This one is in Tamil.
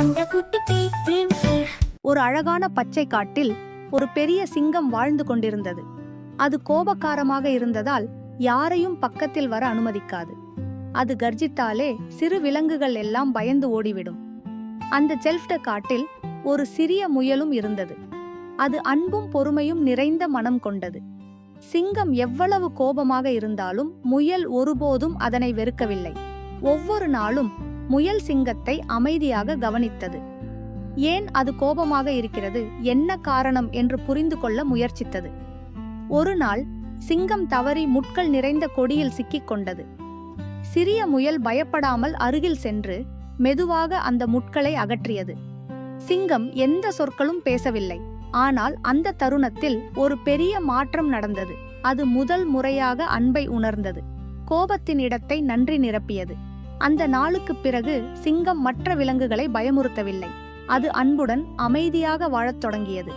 அந்த ஒரு அழகான பச்சை காட்டில் ஒரு பெரிய சிங்கம் வாழ்ந்து கொண்டிருந்தது. அது கோபக்காரமாக இருந்ததால் யாரையும் பக்கத்தில் வர அனுமதிக்காது. அது கர்ஜித்தாலே சிறு விலங்குகள் எல்லாம் பயந்து ஓடிவிடும். அந்த செல்ஃப்ட காட்டில் ஒரு சிறிய முயலும் இருந்தது. அது அன்பும் பொறுமையும் நிறைந்த மனம் கொண்டது. சிங்கம் எவ்வளவு கோபமாக இருந்தாலும் முயல் ஒருபோதும் அதனை வெறுக்கவில்லை. ஒவ்வொரு நாளும் முயல் சிங்கத்தை அமைதியாக கவனித்தது. ஏன் அது கோபமாக இருக்கிறது? என்ன காரணம் என்று புரிந்து கொள்ள முயற்சித்தது. ஒரு நாள் சிங்கம் தவறி முட்கள் நிறைந்த கொடியில் சிக்கிக் கொண்டது சிறிய முயல் பயப்படாமல் அருகில் சென்று மெதுவாக அந்த முட்களை அகற்றியது. சிங்கம் எந்த சொற்களும் பேசவில்லை. ஆனால் அந்த தருணத்தில் ஒரு பெரிய மாற்றம் நடந்தது. அது முதல் முறையாக அன்பை உணர்ந்தது. கோபத்தின் இடத்தை நன்றி நிரப்பியது. அந்த நாளுக்குப் பிறகு சிங்கம் மற்ற விலங்குகளை பயமுறுத்தவில்லை. அது அன்புடன் அமைதியாக வாழத் தொடங்கியது.